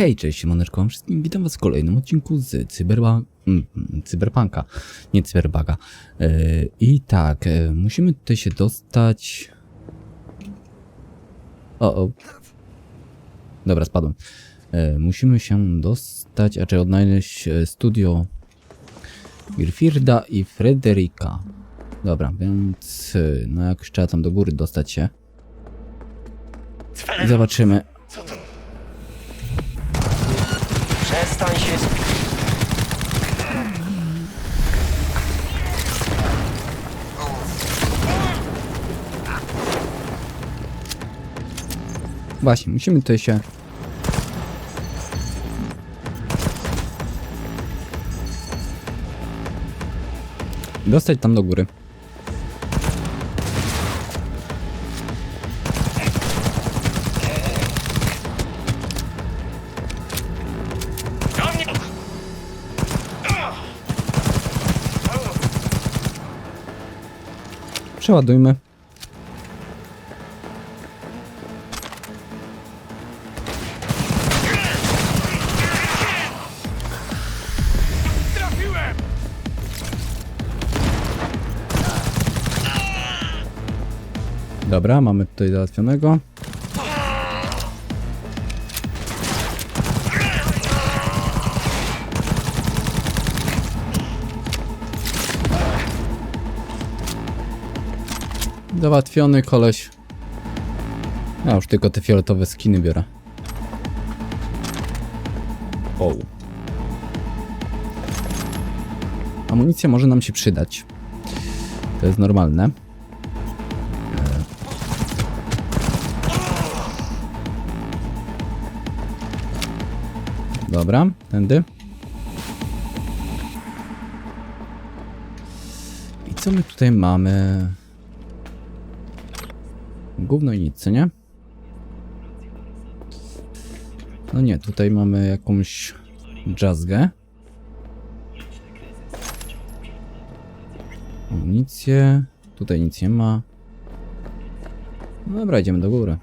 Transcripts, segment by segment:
Hej, cześć, siemaneczko, wszystkim witam was w kolejnym odcinku z Cyberba... mm, mm, Cyberpunka, nie Cyberbaga. E, I tak, e, musimy tutaj się dostać... O, o. Dobra, spadłem. E, musimy się dostać, a czy odnaleźć studio Girfirda i Frederika. Dobra, więc no jak trzeba tam do góry dostać się. I zobaczymy. Przestań się Właśnie, musimy tutaj się... Dostać tam do góry. Przeładujmy. Dobra, mamy tutaj załatwionego. Załatwiony koleś. Ja już tylko te fioletowe skiny biorę. O. Amunicja może nam się przydać. To jest normalne. Dobra, tędy. I co my tutaj mamy? Gówno i nic, co nie? No nie, tutaj mamy jakąś jazzgę. Amunicję. Tutaj nic nie ma. No dobra, idziemy do góry.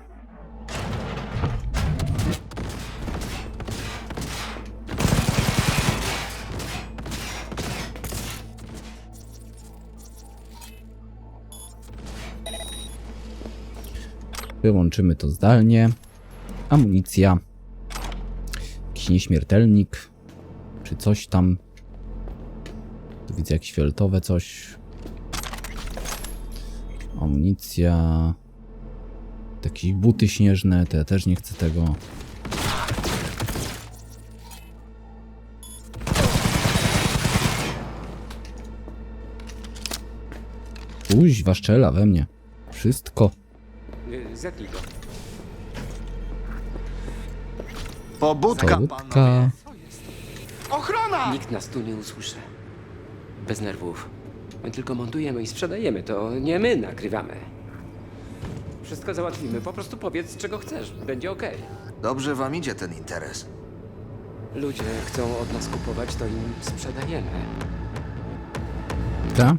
Wyłączymy to zdalnie. Amunicja. Jakiś nieśmiertelnik. Czy coś tam. Tu widzę jakieś fioletowe coś. Amunicja. Jakieś buty śnieżne, to ja też nie chcę tego. Kuźwa szczela we mnie. Wszystko. Zetnij go. Pobudka, Pobudka. Ochrona! Nikt nas tu nie usłyszy. Bez nerwów. My tylko montujemy i sprzedajemy, to nie my nagrywamy. Wszystko załatwimy, po prostu powiedz czego chcesz, będzie okej. Dobrze wam idzie ten interes. Ludzie chcą od nas kupować, to im sprzedajemy. Ta?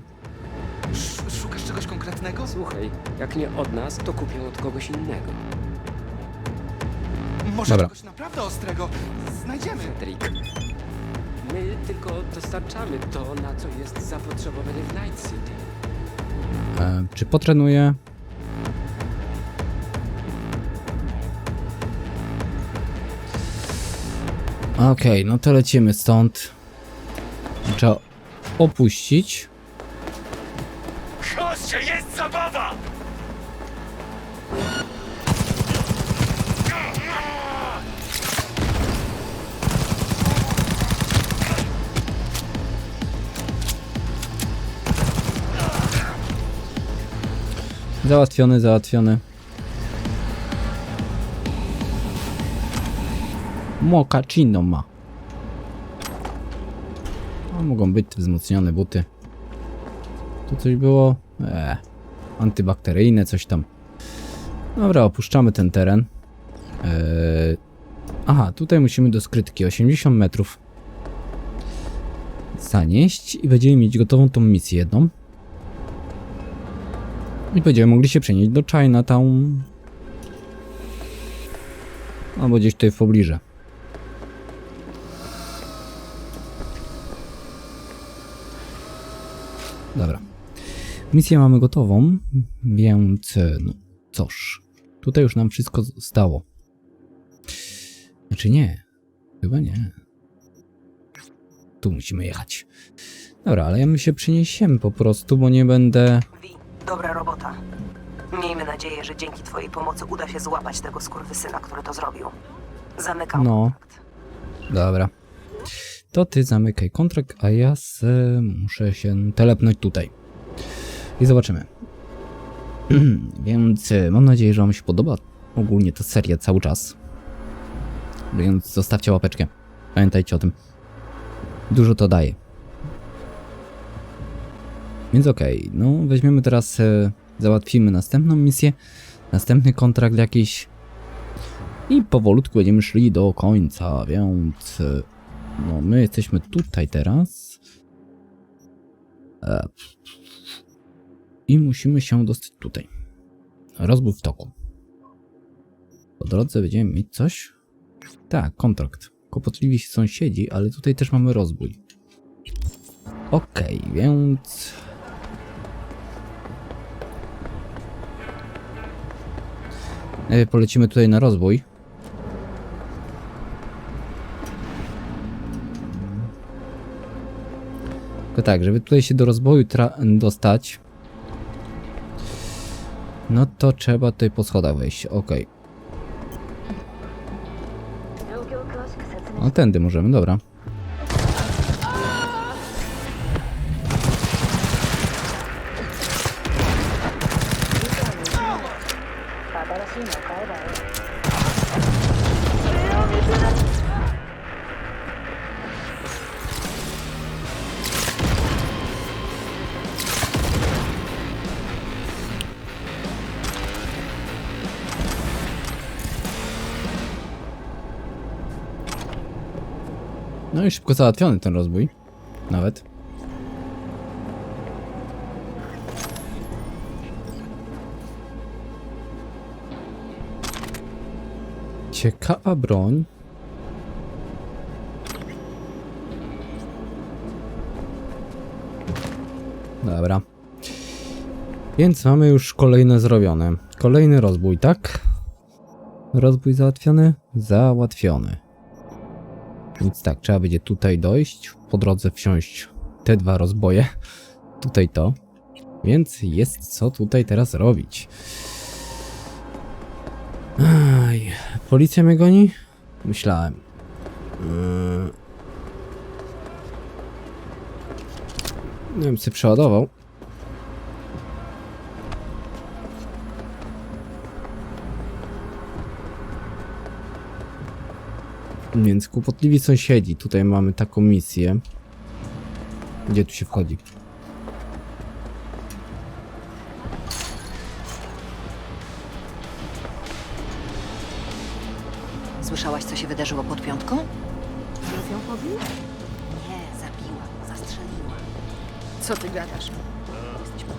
Konkretnego? Słuchaj, jak nie od nas, to kupią od kogoś innego. Może Dobra. czegoś naprawdę ostrego znajdziemy. Trik. My tylko dostarczamy to, na co jest zapotrzebowanie w Night City. E, czy potrenuję? Okej, no to lecimy stąd. Trzeba opuścić. Załatwiony, załatwiony. Mochaccino ma. No, mogą być te wzmocnione buty. Tu coś było? Eee, antybakteryjne, coś tam. Dobra, opuszczamy ten teren. Eee, aha, tutaj musimy do skrytki 80 metrów. Zanieść i będziemy mieć gotową tą misję jedną. I będziemy mogli się przenieść do Chinatown. Albo gdzieś tutaj w pobliżu. Dobra. Misję mamy gotową, więc no cóż. Tutaj już nam wszystko stało. Znaczy nie. Chyba nie. Tu musimy jechać. Dobra, ale ja my się przeniesiemy po prostu, bo nie będę Dobra robota. Miejmy nadzieję, że dzięki twojej pomocy uda się złapać tego skurwysyna, który to zrobił. Zamykam No. kontrakt. Dobra. To ty zamykaj kontrakt, a ja se muszę się telepnąć tutaj. I zobaczymy. Więc e, mam nadzieję, że wam się podoba ogólnie ta seria cały czas. Więc zostawcie łapeczkę. Pamiętajcie o tym. Dużo to daje. Więc okej, no weźmiemy teraz, e, załatwimy następną misję, następny kontrakt jakiś i powolutku będziemy szli do końca, więc e, no my jesteśmy tutaj teraz E, i musimy się dostać tutaj. Rozbój w toku. Po drodze będziemy mieć coś? Tak, kontrakt. Kłopotliwi sąsiedzi, ale tutaj też mamy rozbój. Okej, więc... Polecimy tutaj na rozbój. Tylko tak, żeby tutaj się do rozboju dostać, no to trzeba tutaj po schodach wejść. Okej. No tędy możemy, dobra. No i szybko załatwiony ten rozbój. Nawet. Ciekawa broń. Dobra. Więc mamy już kolejne zrobione. Kolejny rozbój, tak? Rozbój załatwiony? Załatwiony. Więc tak, trzeba będzie tutaj dojść, po drodze wsiąść te dwa rozboje, tutaj to. Więc jest co tutaj teraz robić. Aj, policja mnie goni? Myślałem. Yy. Nie wiem, czy przeładował. Więc kłopotliwi sąsiedzi. Tutaj mamy taką misję. Gdzie tu się wchodzi? wydarzyło pod piątką? Znów ją? Nie, zabiła, zastrzeliła. Co ty gadasz? Jesteśmy...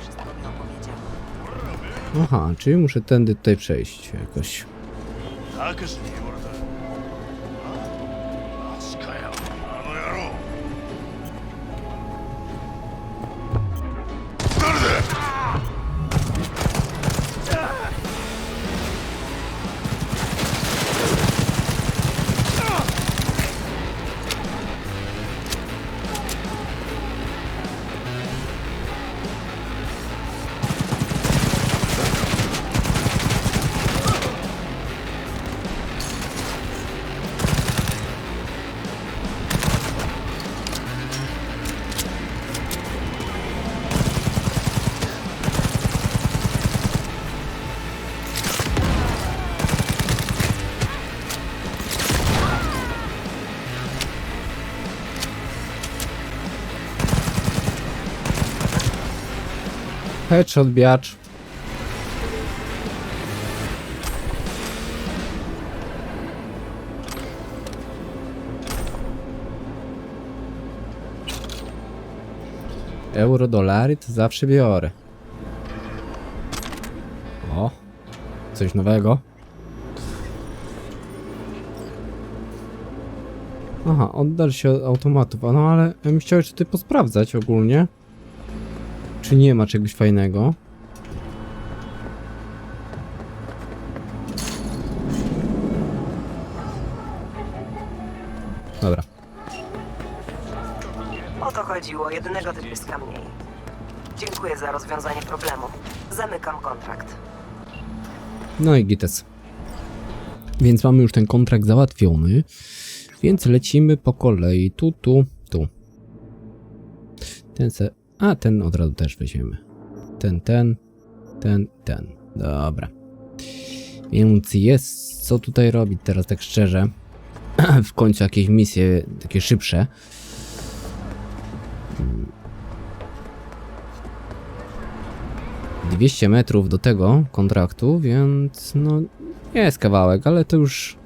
Wszystko mi. Aha, czyli muszę tędy tutaj przejść jakoś. Tak, Headshot, biacz. Euro, dolary to zawsze biorę. O, coś nowego. Aha, oddal się od automatów. No ale ja bym chciał jeszcze tutaj posprawdzać ogólnie. Czy nie ma czegoś fajnego. Dobra. O to chodziło, jednego tybryska mniej. Dziękuję za rozwiązanie problemu. Zamykam kontrakt. No i gites. Więc mamy już ten kontrakt załatwiony. Więc lecimy po kolei. Tu, tu, tu. Ten se... A, ten od razu też weźmiemy. Ten, ten, ten, ten. Dobra. Więc jest co tutaj robić teraz tak szczerze. w końcu jakieś misje takie szybsze. Hmm. 200 metrów do tego kontraktu, więc no jest kawałek, ale to już...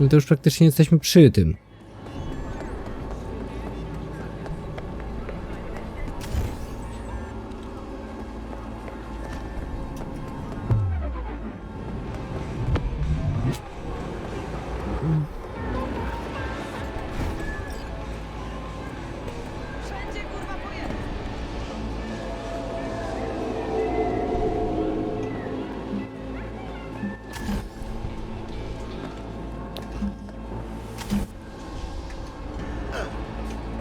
Ale to już praktycznie jesteśmy przy tym.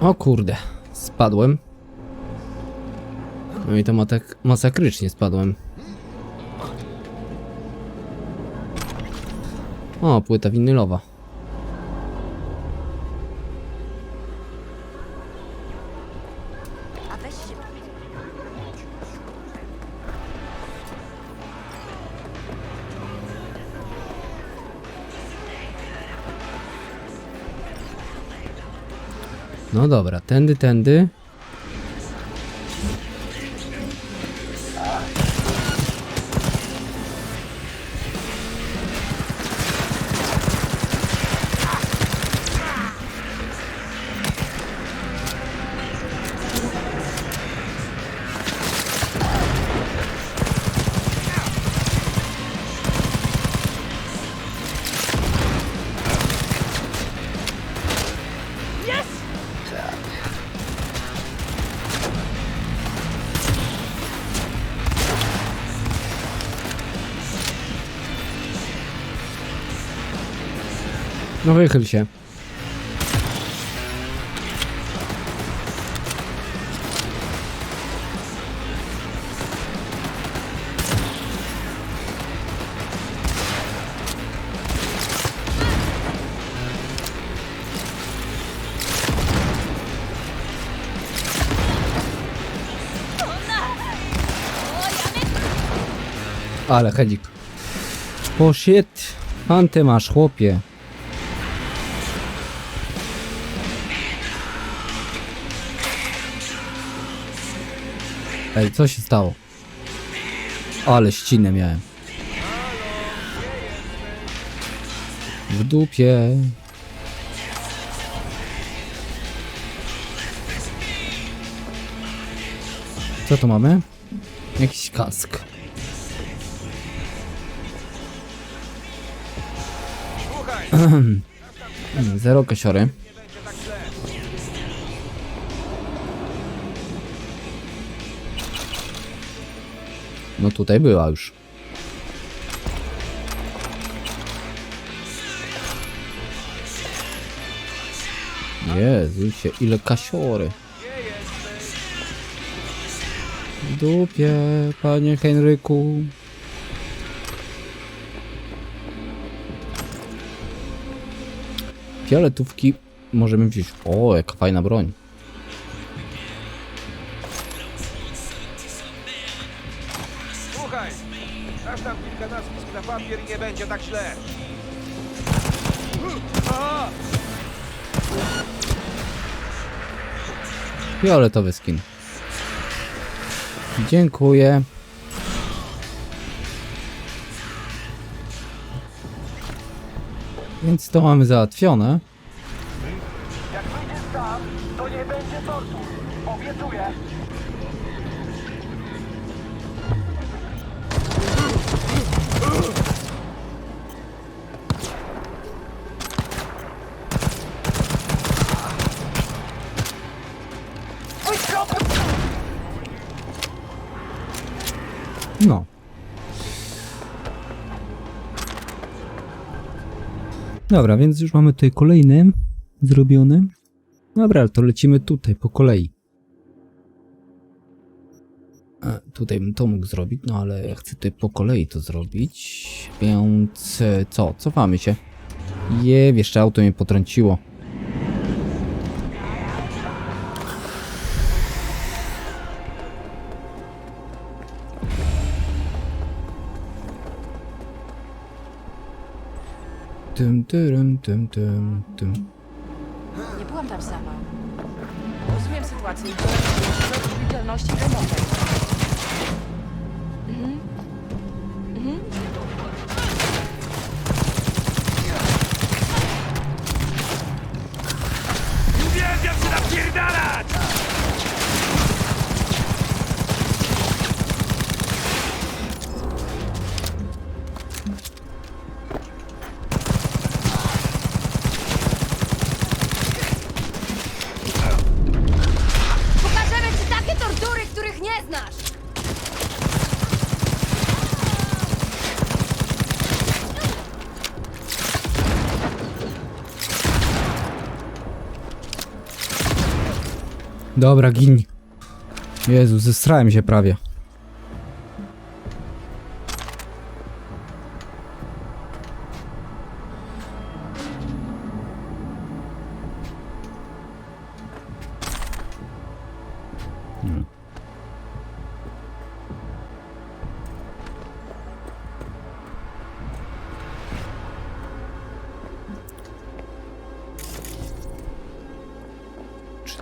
O kurde, spadłem. No i to ma tak masakrycznie spadłem. O, płyta winylowa. No dobra, tędy, tędy. No wychyl się. Ale hedzik. O shit. Antę masz, chłopie. Ej, co się stało? Ale ścinę miałem. W dupie. Co tu mamy? Jakiś kask. Zero kasiory. No tutaj była już. Jezusie, ile kasiory. Dupie, panie Henryku. Fioletówki możemy wziąć. O, jaka fajna broń. Będzie tak źle. Fioletowy skin. Dziękuję. Więc to mamy załatwione. Jak wyjdziesz tam, to nie będzie tortur. Obiecuję. Dobra, więc już mamy tutaj kolejny zrobiony. Dobra, to lecimy tutaj po kolei. E, tutaj bym to mógł zrobić, no ale ja chcę tutaj po kolei to zrobić. Więc e, co? Cofamy się. Je, jeszcze auto mnie potrąciło. Tym, tym, tym, tym. Nie byłam tam sama. Rozumiem sytuację i biorę odpowiedzialności remontem. Mhm. Mhm. Dobra, gin. Jezu, zestrałem się prawie.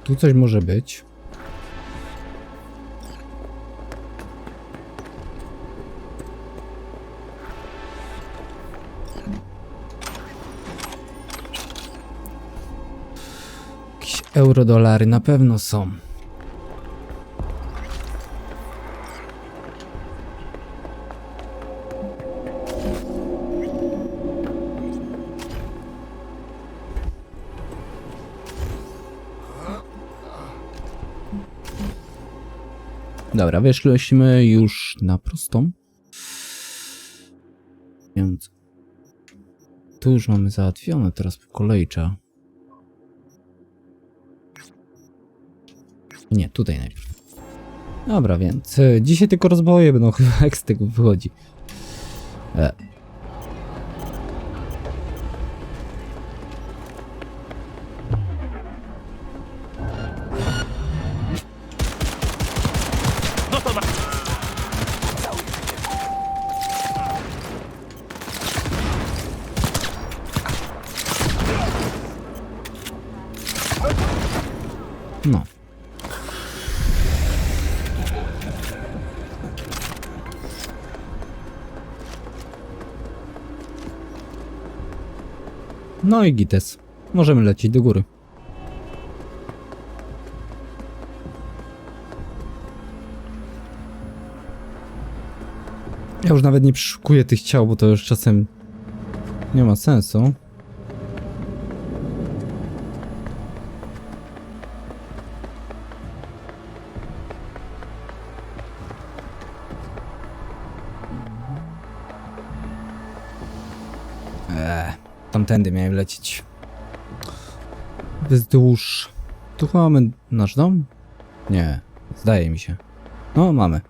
Tu coś może być? Jakieś eurodolary na pewno są. Dobra, wyszliśmy już na prostą. Więc tu już mamy załatwione, teraz po. Nie, tutaj najpierw. Dobra, więc e, dzisiaj tylko rozboje będą chyba jak z tego wychodzi. E. No i gites. Możemy lecieć do góry. Ja już nawet nie przeszukuję tych ciał, bo to już czasem nie ma sensu. Tamtędy miałem lecieć. Wzdłuż. Tu mamy nasz dom? Nie, zdaje mi się. No, mamy.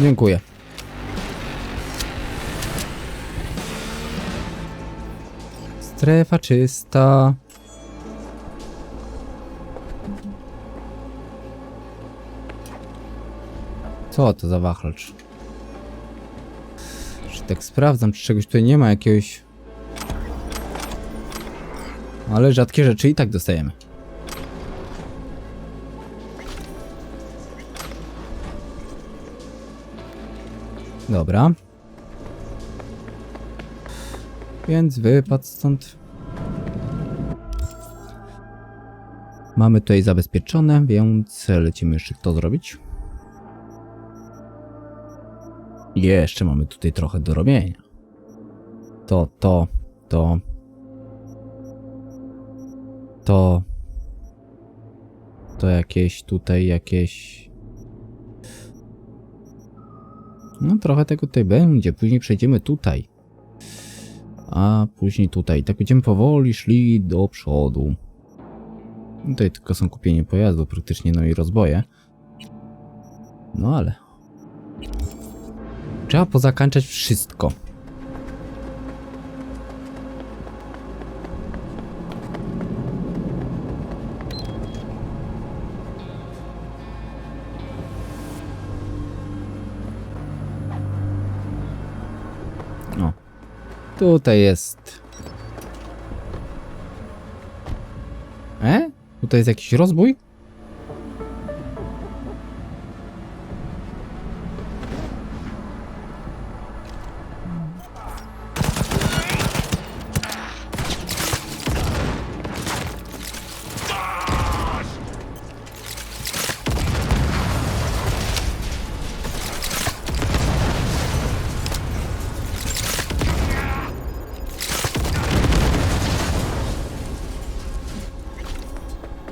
Dziękuję. Strefa czysta. Co to za wachlacz? Czy tak sprawdzam, czy czegoś tutaj nie ma jakiegoś... Ale rzadkie rzeczy i tak dostajemy. Dobra. Więc wypad stąd. Mamy tutaj zabezpieczone, więc lecimy jeszcze to zrobić. Jeszcze mamy tutaj trochę do robienia. To, to, to. To. To jakieś tutaj jakieś. No trochę tego tutaj będzie. Później przejdziemy tutaj. A później tutaj. Tak będziemy powoli szli do przodu. Tutaj tylko są kupienie pojazdu praktycznie, no i rozboje. No ale... Trzeba pozakańczać wszystko. Tutaj jest. E? Tutaj jest jakiś rozbój?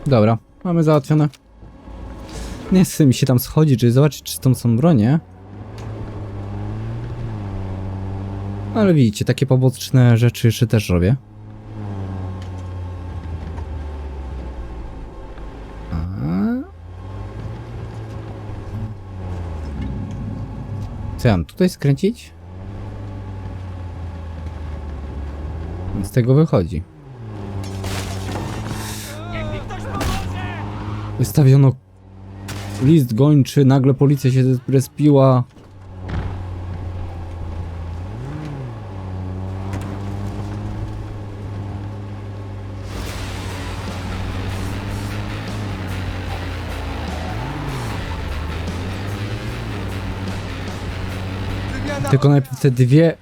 Dobra, mamy załatwione. Nie chce mi się tam schodzić, żeby zobaczyć, czy tam są bronie. Ale widzicie, takie poboczne rzeczy jeszcze też robię. Co ja mam tutaj skręcić? Z tego wychodzi. Wystawiono list gończy, nagle policja się zrespiła. Tylko najpierw te dwie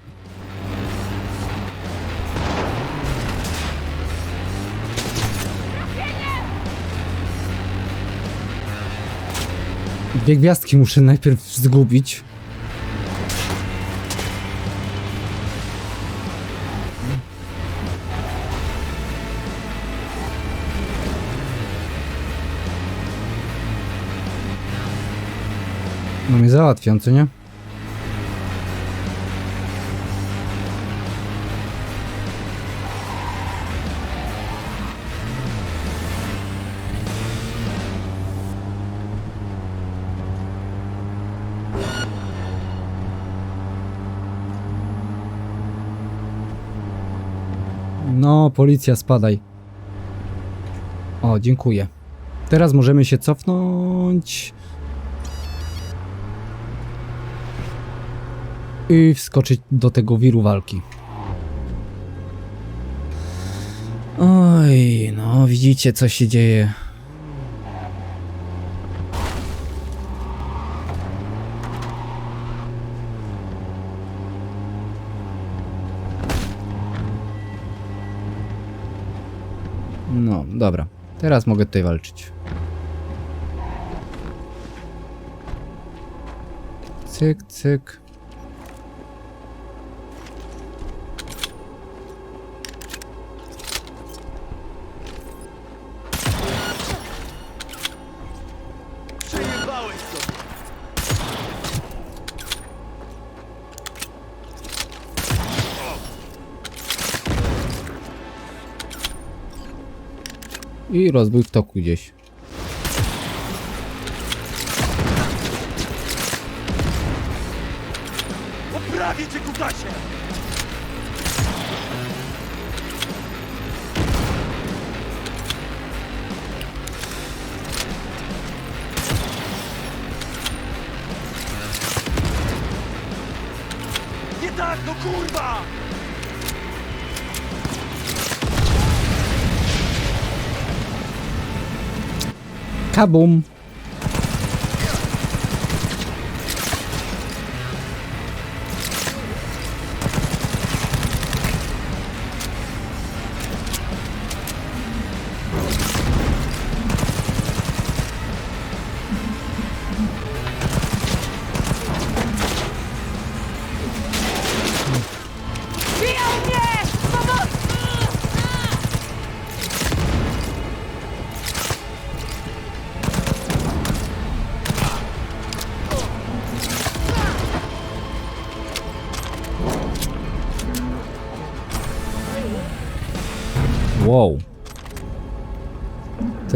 Dwie gwiazdki muszę najpierw zgubić. No mnie załatwią, co nie? Policja, spadaj. O, dziękuję. Teraz możemy się cofnąć. I wskoczyć do tego wiru walki. Oj, no widzicie co się dzieje. Dobra. Teraz mogę tutaj walczyć. Cyk, cyk. I rozbój w toku gdzieś. Poprawię! Nie tak, no kurwa! Kabum! Wow.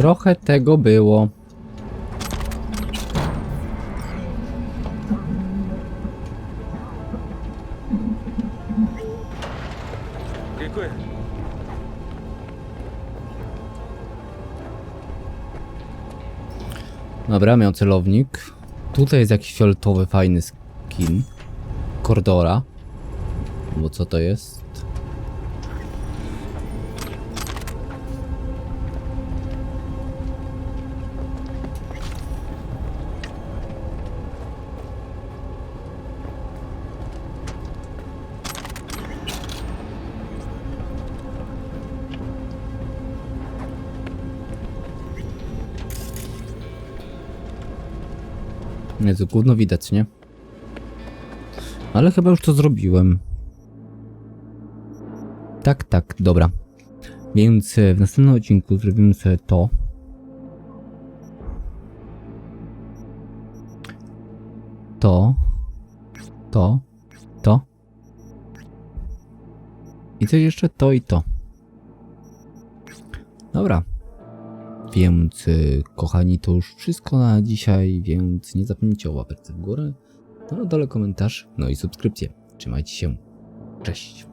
Trochę tego było. Dziękuję. Dobra, miał celownik. Tutaj jest jakiś fioletowy, fajny skin. Kordora. Bo co to jest? Jezu, gówno widać, nie? Ale chyba już to zrobiłem. Tak, tak, dobra. Więc e, w następnym odcinku zrobimy sobie to. To. To. To. I coś jeszcze to i to. Dobra. Więc, y, kochani, to już wszystko na dzisiaj, więc nie zapomnijcie o łapeczce w górę, no dole komentarz, no i subskrypcję. Trzymajcie się. Cześć.